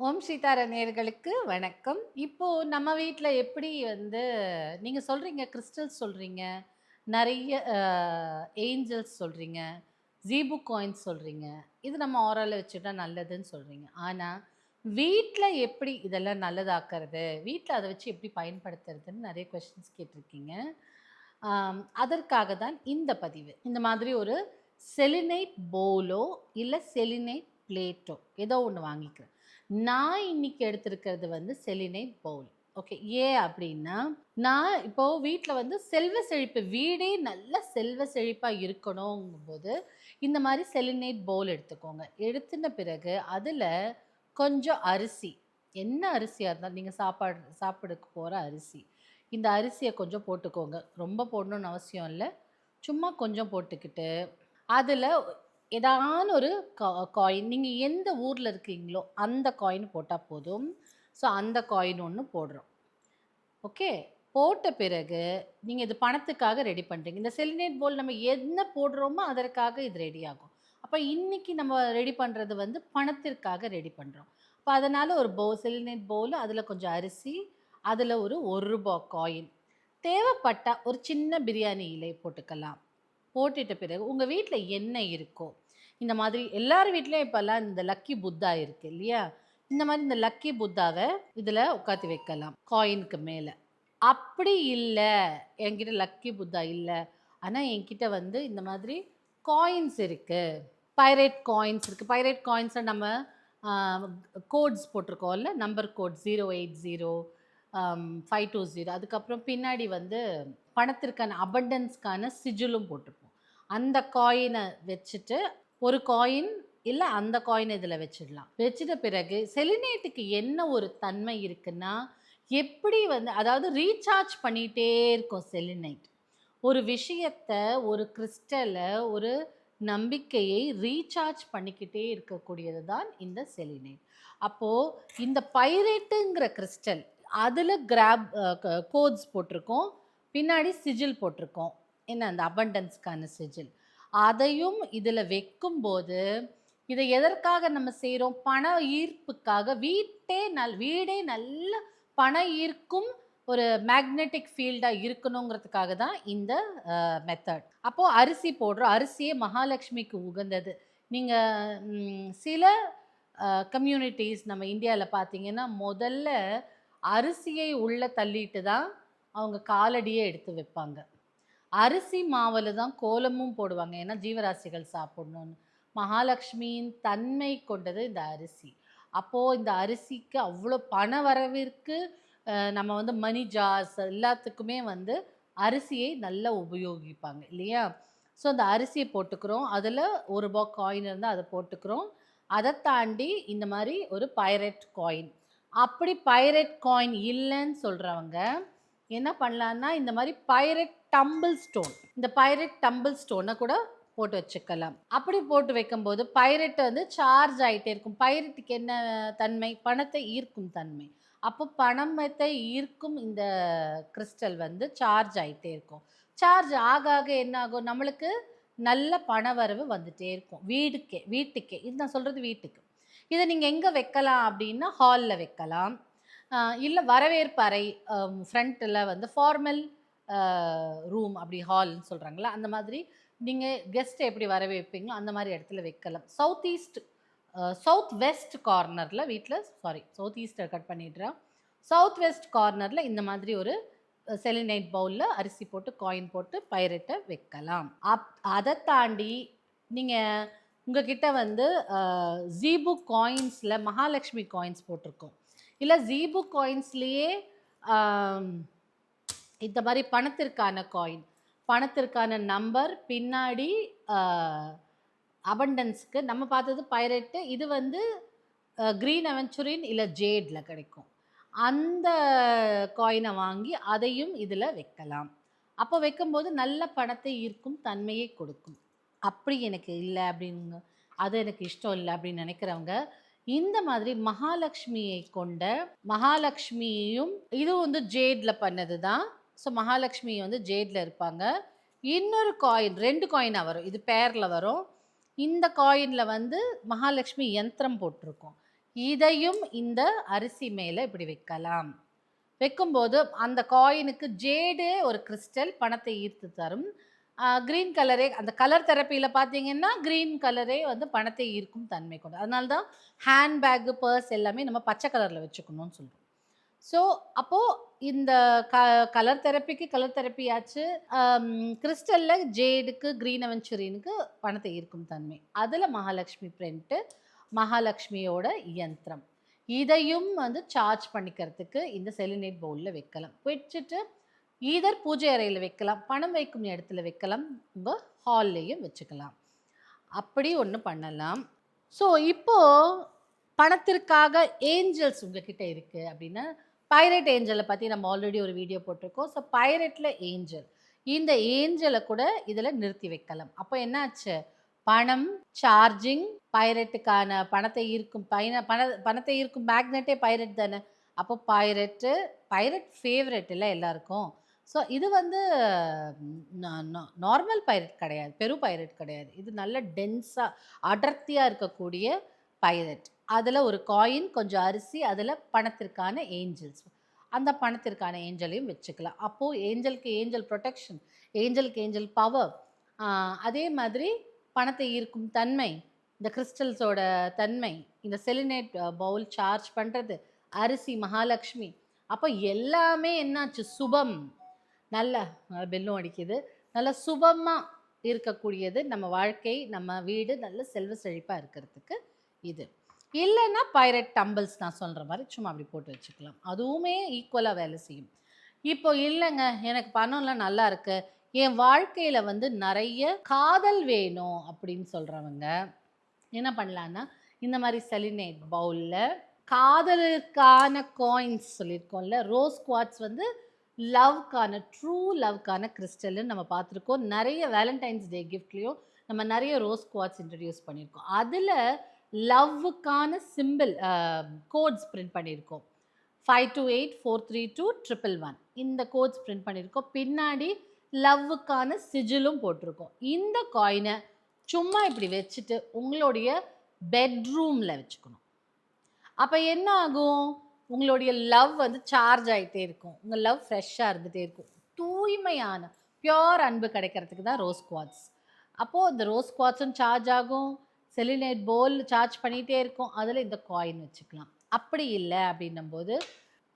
ஓம் சீதார நேர்களுக்கு வணக்கம். இப்போது நம்ம வீட்டில் எப்படி வந்து நீங்கள் சொல்கிறீங்க கிறிஸ்டல்ஸ் சொல்கிறீங்க நிறைய ஏஞ்சல்ஸ் சொல்கிறீங்க ஜீபு காயின்ஸ் சொல்கிறீங்க இது நம்ம ஆரால வச்சுட்டா நல்லதுன்னு சொல்கிறீங்க ஆனால் வீட்டில் எப்படி இதெல்லாம் நல்லதாக்குறது வீட்டில் அதை வச்சு எப்படி பயன்படுத்துறதுன்னு நிறைய கொஷின்ஸ் கேட்டிருக்கீங்க. அதற்காக தான் இந்த பதிவு. இந்த மாதிரி ஒரு செலினைட் போலோ இல்லை செலினைட் பிளேட்டோ ஏதோ ஒன்று வாங்கிக்கிறேன். நான் இன்னைக்கு எடுத்திருக்கிறது வந்து செலினைட் பவுல் ஓகே ஏன் அப்படின்னா நான் இப்போது வீட்டில் வந்து செல்வ செழிப்பு வீடே நல்ல செல்வ செழிப்பாக இருக்கணுங்கும்போது இந்த மாதிரி செலினைட் பவுல் எடுத்துக்கோங்க. எடுத்துன பிறகு அதில் கொஞ்சம் அரிசி. என்ன அரிசியாக இருந்தாலும் நீங்கள் சாப்பாடு சாப்பிடுக்கு போகிற அரிசி. இந்த அரிசியை கொஞ்சம் போட்டுக்கோங்க. ரொம்ப போடணும்னு அவசியம் இல்லை. சும்மா கொஞ்சம் போட்டுக்கிட்டு அதில் ஏதான ஒரு காயின் நீங்கள் எந்த ஊரில் இருக்கீங்களோ அந்த காயின் போட்டால் போதும். ஸோ அந்த காயின் ஒன்று போடுறோம். ஓகே போட்ட பிறகு நீங்கள் இது பணத்துக்காக ரெடி பண்ணுறீங்க இந்த செலினேட் போல் நம்ம என்ன போடுறோமோ அதற்காக இது ரெடி ஆகும். அப்போ இன்றைக்கி நம்ம ரெடி பண்ணுறது வந்து பணத்திற்காக ரெடி பண்ணுறோம் அப்போ அதனால் ஒரு போ செலினேட் பவுல் அதில் கொஞ்சம் அரிசி அதில் ஒரு ஒரு ரூபா காயின் தேவைப்பட்ட ஒரு சின்ன பிரியாணி இலை போட்டுக்கலாம். போட்டுட்ட பிறகு உங்கள் வீட்டில் என்ன இருக்கோ இந்த மாதிரி எல்லார் வீட்லேயும் இப்போல்லாம் இந்த லக்கி புத்தா இருக்கு இல்லையா? இந்த மாதிரி இந்த லக்கி புத்தாவை இதில் உட்காந்து வைக்கலாம் காயினுக்கு மேலே. அப்படி இல்லை என்கிட்ட லக்கி புத்தா இல்லை. ஆனால் என்கிட்ட வந்து இந்த மாதிரி காயின்ஸ் இருக்குது பைரேட் காயின்ஸ் இருக்குது பைரேட் காயின்ஸை நம்ம codes போட்டிருக்கோம்ல number code zero eight zero five two zero அதுக்கப்புறம் பின்னாடி வந்து பணத்திற்கான அபண்டன்ஸ்க்கான சிஜிலும் போட்டிருப்போம் அந்த காயினை வச்சுட்டு ஒரு காயின் இல்லை அந்த காயின் இதில் வச்சிடலாம். வச்சிட்ட பிறகு செலினேட்டுக்கு என்ன ஒரு தன்மை இருக்குன்னா எப்படி வந்து அதாவது ரீசார்ஜ் பண்ணிகிட்டே இருக்கும் செலினைட் ஒரு விஷயத்தை ஒரு கிறிஸ்டலை ஒரு நம்பிக்கையை ரீசார்ஜ் பண்ணிக்கிட்டே இருக்கக்கூடியது தான் இந்த செலினைட் அப்போது இந்த பைரேட்டுங்கிற கிறிஸ்டல் அதில் கிராப் கோட்ஸ் போட்டிருக்கோம் பின்னாடி சிஜில் போட்டிருக்கோம். என்ன அந்த அபண்டன்ஸ்க்கான செஜில்? அதையும் இதில் வைக்கும்போது இதை எதற்காக நம்ம செய்கிறோம் பண ஈர்ப்புக்காக வீட்டே நல் வீடே நல்ல பண ஈர்க்கும் ஒரு மேக்னெட்டிக் ஃபீல்டாக இருக்கணுங்கிறதுக்காக தான் இந்த மெத்தட் அப்போது அரிசி போடுறோம். அரிசியே மகாலட்சுமிக்கு உகந்தது. நீங்கள் சில கம்யூனிட்டிஸ் நம்ம இந்தியாவில் பார்த்தீங்கன்னா முதல்ல அரிசியை உள்ளே தள்ளிட்டு தான் அவங்க காலடியே எடுத்து வைப்பாங்க. அரிசி மாவில் தான் கோலமும் போடுவாங்க. ஏன்னா ஜீவராசிகள் சாப்பிடணும்னு. மகாலட்சுமியின் தன்மை கொண்டது இந்த அரிசி. அப்போது இந்த அரிசிக்கு அவ்வளோ பண வரவிற்கு நம்ம வந்து மணி ஜார்ஸ் எல்லாத்துக்குமே வந்து அரிசியை நல்லா உபயோகிப்பாங்க. இல்லையா? ஸோ அந்த அரிசியை போட்டுக்கிறோம். அதில் ஒரு ரூபா காயின் இருந்தால் அதை போட்டுக்கிறோம். அதை தாண்டி இந்த மாதிரி ஒரு பைரட் காயின் அப்படி பைரட் காயின் இல்லைன்னு சொல்கிறவங்க என்ன பண்ணலான்னா இந்த மாதிரி பைரட் டம்பிள் ஸ்டோன் இந்த பைரட் டம்பிள் ஸ்டோனை கூட போட்டு வச்சுக்கலாம். அப்படி போட்டு வைக்கும்போது பைரட் வந்து சார்ஜ் ஆகிட்டே இருக்கும். பைரட்டுக்கு என்ன தன்மை? பணத்தை ஈர்க்கும் தன்மை. அப்போ பணத்தை ஈர்க்கும் இந்த கிறிஸ்டல் வந்து சார்ஜ் ஆகிட்டே இருக்கும். சார்ஜ் ஆக ஆக என்ன ஆகும்? நம்மளுக்கு நல்ல பண வரவு வந்துகிட்டே இருக்கும். வீடுக்கே வீட்டுக்கே. இது நான் சொல்கிறது வீட்டுக்கு. இதை நீங்கள் எங்கே வைக்கலாம் அப்படின்னா ஹாலில் வைக்கலாம். இல்லை வரவேற்பறை ஃப்ரண்ட்டில் வந்து ஃபார்மல் ரூம் அப்படி ஹால்னு சொல்கிறாங்களா அந்த மாதிரி நீங்கள் கெஸ்ட்டை எப்படி வரவேற்பீங்களோ அந்த மாதிரி இடத்துல வைக்கலாம். சவுத் ஈஸ்ட் சவுத் வெஸ்ட் கார்னரில் வீட்டில் சாரி சவுத் ஈஸ்டை கட் பண்ணிடுறேன். சவுத் வெஸ்ட் கார்னரில் இந்த மாதிரி ஒரு செலினைட் பவுலில் அரிசி போட்டு காயின் போட்டு பைரட்டை வைக்கலாம். அப் அதை தாண்டி நீங்கள் உங்ககிட்ட வந்து ஜீபு காயின்ஸில் மகாலட்சுமி காயின்ஸ் போட்டிருக்கோம். இல்லை ஜீபு காயின்ஸ்லேயே இந்த மாதிரி பணத்திற்கான காயின் பணத்திற்கான நம்பர் பின்னாடி அபண்டன்ஸ்க்கு நம்ம பார்த்தது பைரட்டு இது வந்து க்ரீன் அவென்ச்சுரின் இல்லை ஜேடில் கிடைக்கும். அந்த காயினை வாங்கி அதையும் இதில் வைக்கலாம். அப்போ வைக்கும்போது நல்ல பணத்தை ஈர்க்கும் தன்மையை கொடுக்கும். அப்படி எனக்கு இல்லை அப்படின்னு அது எனக்கு இஷ்டம் இல்லை அப்படின்னு நினைக்கிறவங்க இந்த மாதிரி மகாலட்சுமியை கொண்ட மகாலட்சுமியையும் இது வந்து ஜேடில் பண்ணது தான் ஸோ மகாலட்சுமி வந்து ஜேடில் இருப்பாங்க. இன்னொரு காயின் ரெண்டு காயினாக வரும். இது பேரில் வரும். இந்த காயினில் வந்து மகாலட்சுமி யந்திரம் போட்டிருக்கோம். இதையும் இந்த அரிசி மேலே இப்படி வைக்கலாம். வைக்கும்போது அந்த காயினுக்கு ஜேடு ஒரு கிறிஸ்டல் பணத்தை ஈர்த்து தரும். க்ரீன் கலரே அந்த கலர் தெரப்பியில் பார்த்தீங்கன்னா க்ரீன் கலரே வந்து பணத்தை ஈர்க்கும் தன்மை கொண்டு அதனால தான் ஹேண்ட்பேக்கு பர்ஸ் எல்லாமே நம்ம பச்சை கலரில் வச்சுக்கணும்னு சொல்கிறோம் ஸோ அப்போது இந்த க கலர் தெரப்பிக்கு கலர் தெரப்பியாச்சு கிறிஸ்டலில் ஜேடுக்கு க்ரீன் அவென்ச்சுரினுக்கு பணத்தை ஈர்க்கும் தன்மை. அதில் மகாலட்சுமி பிரிண்ட்டு மகாலட்சுமியோட யந்திரம் இதையும் வந்து சார்ஜ் பண்ணிக்கிறதுக்கு இந்த செலினேட் பவுலில் வைக்கலாம். வச்சுட்டு ஈதர் பூஜை அறையில் வைக்கலாம் பணம் வைக்கும் இடத்துல வைக்கலாம் உங்கள் ஹால்லையும் வச்சுக்கலாம். அப்படி ஒன்று பண்ணலாம். ஸோ இப்போது பணத்திற்காக ஏஞ்சல்ஸ் உங்ககிட்ட இருக்குது அப்படின்னா பைரட் ஏஞ்சலை பற்றி நம்ம ஆல்ரெடி ஒரு வீடியோ போட்டிருக்கோம். ஸோ பைரட்டில் ஏஞ்சல் இந்த ஏஞ்சலை கூட இதில் நிறுத்தி வைக்கலாம். அப்போ என்னாச்சு? பணம் சார்ஜிங் பைரட்டுக்கான பணத்தை ஈர்க்கும் பைன பண பணத்தை ஈர்க்கும் மேக்னெட்டே பைரட் தானே? அப்போ பைரட்டு பைரட் ஃபேவரெட் இல்லை எல்லாருக்கும். ஸோ இது வந்து நார்மல் பைரட் கிடையாது. பெரு பைரட் கிடையாது. இது நல்ல டென்ஸாக அடர்த்தியாக இருக்கக்கூடிய பைரட் அதில் ஒரு காயின் கொஞ்சம் அரிசி அதில் பணத்திற்கான ஏஞ்சல்ஸ். அந்த பணத்திற்கான ஏஞ்சலையும் வச்சுக்கலாம். அப்போது ஏஞ்சலுக்கு ஏஞ்சல் ப்ரொடெக்ஷன் ஏஞ்சலுக்கு ஏஞ்சல் பவர் அதே மாதிரி பணத்தை ஈர்க்கும் தன்மை இந்த கிறிஸ்டல்ஸோட தன்மை இந்த செலினேட் பவுல் சார்ஜ் பண்ணுறது அரிசி மகாலட்சுமி. அப்போ எல்லாமே என்னாச்சு? சுபம். நல்ல பெல்லும் அடிக்குது. நல்ல சுபமாக இருக்கக்கூடியது நம்ம வாழ்க்கை நம்ம வீடு நல்ல செல்வ செழிப்பாக இருக்கிறதுக்கு இது. இல்லைன்னா பைரட் டம்பிள்ஸ் நான் சொல்கிற மாதிரி சும்மா அப்படி போட்டு வச்சுக்கலாம். அதுவுமே ஈக்குவலாக வேலை செய்யும். இப்போ இல்லைங்க எனக்கு பணம்லாம் நல்லா இருக்குது என் வாழ்க்கையில் வந்து நிறைய காதல் வேணும் அப்படின்னு சொல்கிறவங்க என்ன பண்ணலான்னா இந்த மாதிரி செலினேட் பவுலில் காதலுக்கான காயின்ஸ் சொல்லியிருக்கோம்ல ரோஸ் குவாட்ஸ் வந்து லவ்க்கான ட்ரூ லவ்க்கான கிறிஸ்டல்னு நம்ம பார்த்துருக்கோம். நிறைய வேலண்டைன்ஸ் டே கிஃப்ட்லேயும் நம்ம நிறைய ரோஸ் குவாட்ஸ் இன்ட்ரடியூஸ் பண்ணியிருக்கோம். அதில் லவ்வுக்கான சிம்பிள் கோட்ஸ் பிரிண்ட் பண்ணியிருக்கோம். Five two eight four three two triple one. இந்த கோட்ஸ் பிரிண்ட் பண்ணியிருக்கோம். பின்னாடி லவ்வுக்கான சிஜிலும் போட்டிருக்கோம். இந்த காயினை சும்மா இப்படி வச்சுட்டு உங்களுடைய பெட்ரூமில் வச்சுக்கணும். அப்போ என்ன ஆகும்? உங்களுடைய லவ் வந்து சார்ஜ் ஆகிட்டே இருக்கும். உங்கள் லவ் ஃப்ரெஷ்ஷாக இருந்துகிட்டே இருக்கும். தூய்மையான பியோர் அன்பு கிடைக்கிறதுக்கு தான் ரோஸ் குவாட்ஸ் அப்போது இந்த ரோஸ் குவாட்ஸும் சார்ஜ் ஆகும். செலினேட் போல் சார்ஜ் பண்ணிகிட்டே இருக்கும். அதில் இந்த காயின் வச்சுக்கலாம். அப்படி இல்லை அப்படின்னும்போது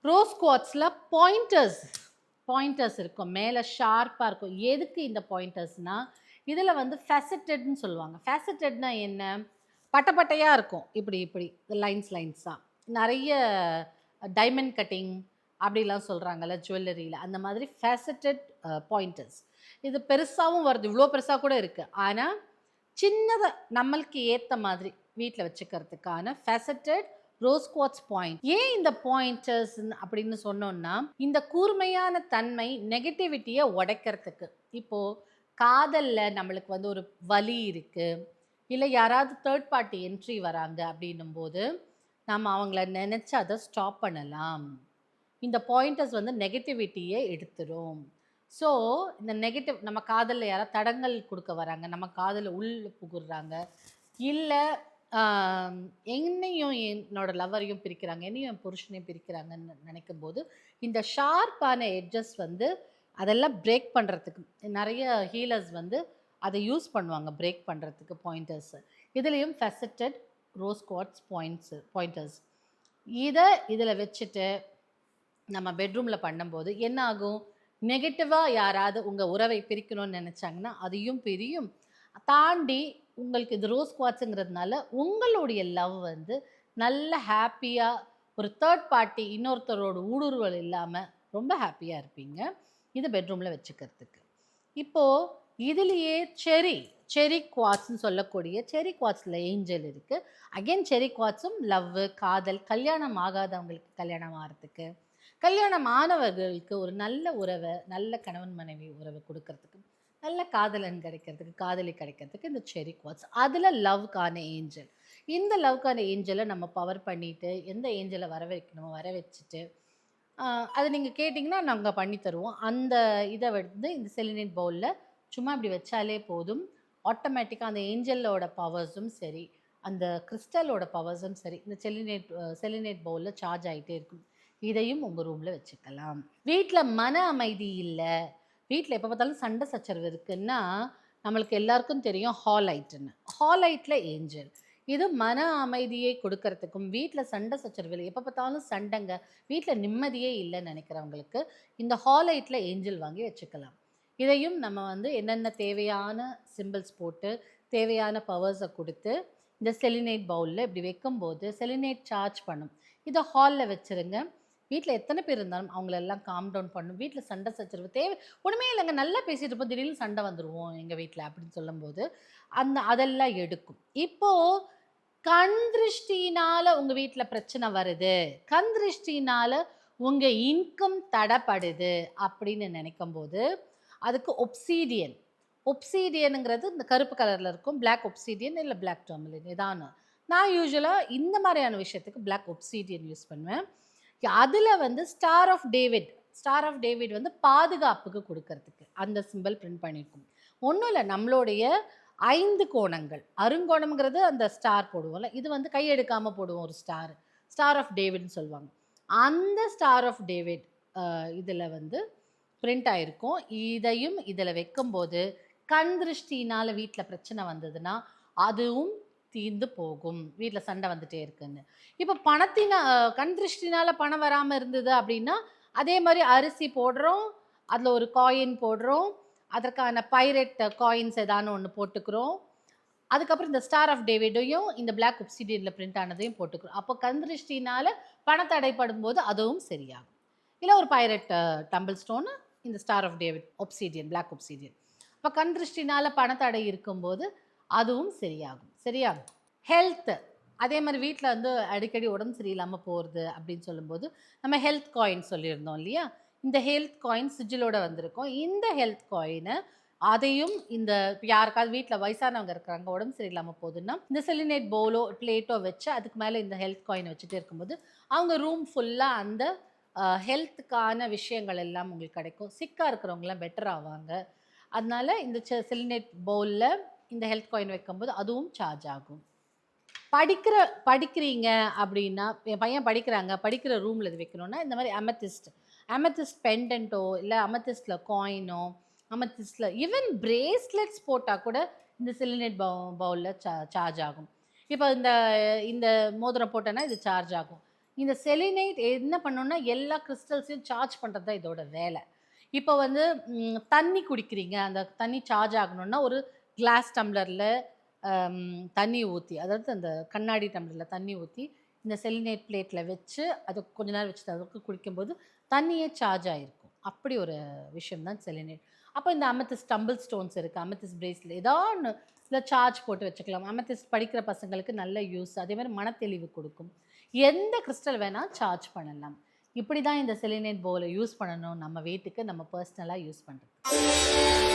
ரோஸ் குவாட்ஸில் பாயிண்டர்ஸ் பாயிண்டர்ஸ் இருக்கும். மேலே ஷார்ப்பாக இருக்கும். எதுக்கு இந்த பாயிண்டர்ஸ்னால் இதில் வந்து ஃபெசட்டட்னு சொல்லுவாங்க. ஃபெசட்டட்னா என்ன? பட்டப்பட்டையாக இருக்கும். இப்படி இப்படி லைன்ஸ் லைன்ஸாக நிறைய டைமண்ட் கட்டிங் அப்படிலாம் சொல்கிறாங்கல்ல ஜுவல்லரியில் அந்த மாதிரி ஃபேசட்டட் பாயிண்டர்ஸ் இது பெருசாகவும் வருது இவ்வளோ பெருசாக கூட இருக்குது ஆனால் சின்னதை நம்மளுக்கு ஏற்ற மாதிரி வீட்டில் வச்சுக்கிறதுக்கான ஃபேசட்டட் ரோஸ் குவாட்ஸ் பாயிண்ட் ஏன் இந்த பாயிண்டர்ஸ் அப்படின்னு சொன்னோம்னா இந்த கூர்மையான தன்மை நெகட்டிவிட்டியை உடைக்கிறதுக்கு. இப்போது காதலில் நம்மளுக்கு வந்து ஒரு வலி இருக்குது இல்லை யாராவது தேர்ட் பார்ட்டி என்ட்ரி வராங்க அப்படின்னும் போது நம்ம அவங்கள நினச்சி அதை ஸ்டாப் பண்ணலாம். இந்த பாயிண்டர்ஸ் வந்து நெகட்டிவிட்டியை எடுத்துரும். ஸோ இந்த நெகட்டிவ் நம்ம காதலில் யாராவது தடங்கள் கொடுக்க வராங்க நம்ம காதலில் உள் புகுறாங்க இல்லை என்னையும் என்னோட லவரையும் பிரிக்கிறாங்க என்னையும் என் புருஷனையும் பிரிக்கிறாங்கன்னு நினைக்கும் போது இந்த ஷார்ப்பான எட்ஜஸ் வந்து அதெல்லாம் பிரேக் பண்ணுறதுக்கு நிறைய ஹீலர்ஸ் வந்து அதை யூஸ் பண்ணுவாங்க பிரேக் பண்ணுறதுக்கு பாயிண்டர்ஸ் இதுலேயும் faceted rose quartz points pointers இதை இதில் வச்சுட்டு நம்ம பெட்ரூமில் பண்ணும்போது என்ன ஆகும் நெகட்டிவாக யாராவது உங்கள் உறவை பிரிக்கணும்னு நினச்சாங்கன்னா அதையும் பிரியும். தாண்டி உங்களுக்கு இது ரோஸ் குவாட்ஸுங்கிறதுனால உங்களுடைய லவ் வந்து நல்ல ஹாப்பியாக ஒரு தேர்ட் பார்ட்டி இன்னொருத்தரோட ஊடுருவல் இல்லாமல் ரொம்ப ஹாப்பியாக இருப்பீங்க. இது பெட்ரூமில் வச்சுக்கிறதுக்கு. இப்போது இதுலேயே செரி செரி குவாட்ஸ்ன்னு சொல்லக்கூடிய செரி குவாட்ஸில் ஏஞ்சல் இருக்குது அகைன் செரி குவாட்ஸும் லவ் காதல் கல்யாணம் ஆகாதவங்களுக்கு கல்யாணம் ஆகிறதுக்கு கல்யாணம் ஆனவர்களுக்கு ஒரு நல்ல உறவை நல்ல கணவன் மனைவி உறவை கொடுக்கறதுக்கு நல்ல காதலன் கிடைக்கிறதுக்கு காதலி கிடைக்கிறதுக்கு இந்த செரி குவாட்ஸ். அதில் லவ்க்கான ஏஞ்சல். இந்த லவ்க்கான ஏஞ்சலை நம்ம பவர் பண்ணிவிட்டு எந்த ஏஞ்சலை வர வைக்கணுமோ வர வச்சுட்டு அதை நீங்கள் கேட்டிங்கன்னா நாங்கள் பண்ணி தருவோம். அந்த இதை வந்து இந்த செலினின் பவுலில் சும்மா இப்படி வச்சாலே போதும். ஆட்டோமேட்டிக்காக அந்த ஏஞ்சலோட பவர்ஸும் சரி அந்த கிறிஸ்டலோட பவர்ஸும் சரி இந்த செலினேட் செலினேட் பவுலில் சார்ஜ் ஆகிட்டே இருக்கும். இதையும் உங்கள் ரூமில் வச்சுக்கலாம். வீட்டில் மன அமைதி இல்லை. வீட்டில் எப்போ பார்த்தாலும் சண்டை சச்சரவு இருக்குன்னா நம்மளுக்கு எல்லாருக்கும் தெரியும் ஹாலைட்டுன்னு ஹாலைட்டில் ஏஞ்சல் இது மன அமைதியை கொடுக்கறதுக்கும் வீட்டில் சண்டை சச்சரவு எப்போ பார்த்தாலும் சண்டைங்க. வீட்டில் நிம்மதியே இல்லைன்னு நினைக்கிறவங்களுக்கு இந்த ஹாலைட்டில் ஏஞ்சல் வாங்கி வச்சுக்கலாம். இதையும் நம்ம வந்து என்னென்ன தேவையான சிம்பிள்ஸ் போட்டு தேவையான பவர்ஸை கொடுத்து இந்த செலினேட் பவுலில் இப்படி வைக்கும்போது செலினேட் சார்ஜ் பண்ணும். இதை ஹாலில் வச்சுருங்க. வீட்டில் எத்தனை பேர் இருந்தாலும் அவங்களெல்லாம் காம் டவுன் பண்ணும். வீட்டில் சண்டை சச்சரவு தேவை ஒன்றுமே இல்லைங்க. நல்லா பேசிகிட்டு இருப்போம். திடீர்னு சண்டை வந்துடுவோம் எங்கள் வீட்டில் அப்படின்னு சொல்லும்போது அந்த அதெல்லாம் எடுக்கும். இப்போது கண் திருஷ்டினால் உங்கள் வீட்டில் பிரச்சனை வருது. கண் திருஷ்டினால் உங்கள் இன்கம் தடைப்படுது அப்படின்னு நினைக்கும் போது அதுக்கு ஒப்சீடியன் ஒப்சீடியனுங்கிறது இந்த கருப்பு கலரில் இருக்கும். பிளாக் ஒப்சீடியன் இல்லை பிளாக் டர்மலின் இதான் நான் யூஸ்வலாக இந்த மாதிரியான விஷயத்துக்கு பிளாக் ஒப்சீடியன் யூஸ் பண்ணுவேன். அதில் வந்து star of David star of David வந்து பாதுகாப்புக்கு கொடுக்கறதுக்கு அந்த சிம்பிள் பிரிண்ட் பண்ணியிருக்கும் ஒன்றும் இல்லை நம்மளுடைய ஐந்து கோணங்கள். அருங்கோணம்ங்கிறது அந்த ஸ்டார் போடுவோம்ல இது வந்து கையெடுக்காமல் போடுவோம் ஒரு ஸ்டார் ஸ்டார் ஆஃப் டேவிட்னு சொல்லுவாங்க. அந்த ஸ்டார் ஆஃப் டேவிட் இதில் வந்து பிரிண்ட் ஆகிருக்கும் இதையும் இதில் வைக்கும்போது கண் திருஷ்டினால் வீட்டில் பிரச்சனை வந்ததுன்னா அதுவும் தீர்ந்து போகும். வீட்டில் சண்டை வந்துட்டே இருக்குன்னு. இப்போ பணத்தினா கண் திருஷ்டினால் பணம் வராமல் இருந்தது அப்படின்னா அதே மாதிரி அரிசி போடுறோம் அதில் ஒரு காயின் போடுறோம் அதற்கான பைரட் காயின்ஸ் ஏதானு ஒன்று போட்டுக்கிறோம். அதுக்கப்புறம் இந்த ஸ்டார் ஆஃப் டேவிடையும் இந்த பிளாக் உப்சிடியில் பிரிண்ட் ஆனதையும் போட்டுக்கிறோம். அப்போ கண் திருஷ்டினால் பணத்தடைப்படும் போது அதுவும் சரியாகும். இல்லை ஒரு பைரட் டம்பிள் ஸ்டோனு இந்த star of David obsidian black obsidian இப்போ கண் திருஷ்டினால் பணத்தடை இருக்கும்போது அதுவும் சரியாகும். சரியா? ஹெல்த்து அதே மாதிரி வீட்டில் வந்து அடிக்கடி உடம்பு சரியில்லாமல் போகிறது அப்படின்னு சொல்லும்போது நம்ம ஹெல்த் காயின் சொல்லியிருந்தோம் இல்லையா? இந்த ஹெல்த் காயின் சிஜிலோட வந்திருக்கோம். இந்த ஹெல்த் காயினை அதையும் இந்த யாருக்காவது வீட்டில் வயசானவங்க இருக்கிறாங்க உடம்பு சரியில்லாமல் போகுதுன்னா இந்த செலினேட் பவுலோ பிளேட்டோ வச்சு அதுக்கு மேலே இந்த ஹெல்த் காயின் வச்சுட்டே இருக்கும்போது அவங்க ரூம் ஃபுல்லாக அந்த ஹெல்த்துக்கான விஷயங்கள் எல்லாம் உங்களுக்கு கிடைக்கும். சிக்காக இருக்கிறவங்களாம் பெட்டர் ஆவாங்க. அதனால் இந்த சிலினேட் பவுலில் இந்த ஹெல்த் காயின் வைக்கும்போது அதுவும் சார்ஜ் ஆகும். படிக்கிற படிக்கிறீங்க அப்படின்னா என் பையன் படிக்கிறாங்க படிக்கிற ரூமில் இது வைக்கணும்னா இந்த மாதிரி அமெத்திஸ்ட் அமெத்திஸ்ட் பெண்டன்ட்டோ இல்லை அமெத்திஸ்டில் காயினோ அமெத்திஸ்டில் ஈவன் பிரேஸ்லெட்ஸ் போட்டால் கூட இந்த சிலினேட் பவு பவுலில் சா சார்ஜ் ஆகும். இப்போ இந்த இந்த மோதிரம் போட்டோன்னா இது சார்ஜ் ஆகும். இந்த செலினைட் என்ன பண்ணணும்னா எல்லா கிறிஸ்டல்ஸையும் சார்ஜ் பண்ணுறது தான் இதோட வேலை. இப்போ வந்து தண்ணி குடிக்கிறீங்க அந்த தண்ணி சார்ஜ் ஆகணும்னா ஒரு கிளாஸ் டம்ளரில் தண்ணி ஊற்றி அதாவது அந்த கண்ணாடி டம்ளரில் தண்ணி ஊற்றி இந்த செலினேட் பிளேட்டில் வச்சு அதை கொஞ்ச நேரம் வச்சுட்டு அதுக்கு குடிக்கும்போது தண்ணியே சார்ஜ் ஆகிருக்கும் அப்படி ஒரு விஷயம் தான் செலினேட். அப்போ இந்த அமெத்திஸ் டம்பிள் ஸ்டோன்ஸ் இருக்குது அமெத்திஸ் பிரேஸ்ல ஏதோ ஒன்று இல்லை சார்ஜ் போட்டு வச்சுக்கலாம். அமெத்திஸ் படிக்கிற பசங்களுக்கு நல்ல யூஸ் அதே மாதிரி மனத்தெளிவு கொடுக்கும். எந்த கிறிஸ்டல் வேணால் சார்ஜ் பண்ணலாம். இப்படி தான் இந்த செலினேட் போலை யூஸ் பண்ணணும். நம்ம வீட்டுக்கு நம்ம பர்சனலாக யூஸ் பண்ணுறது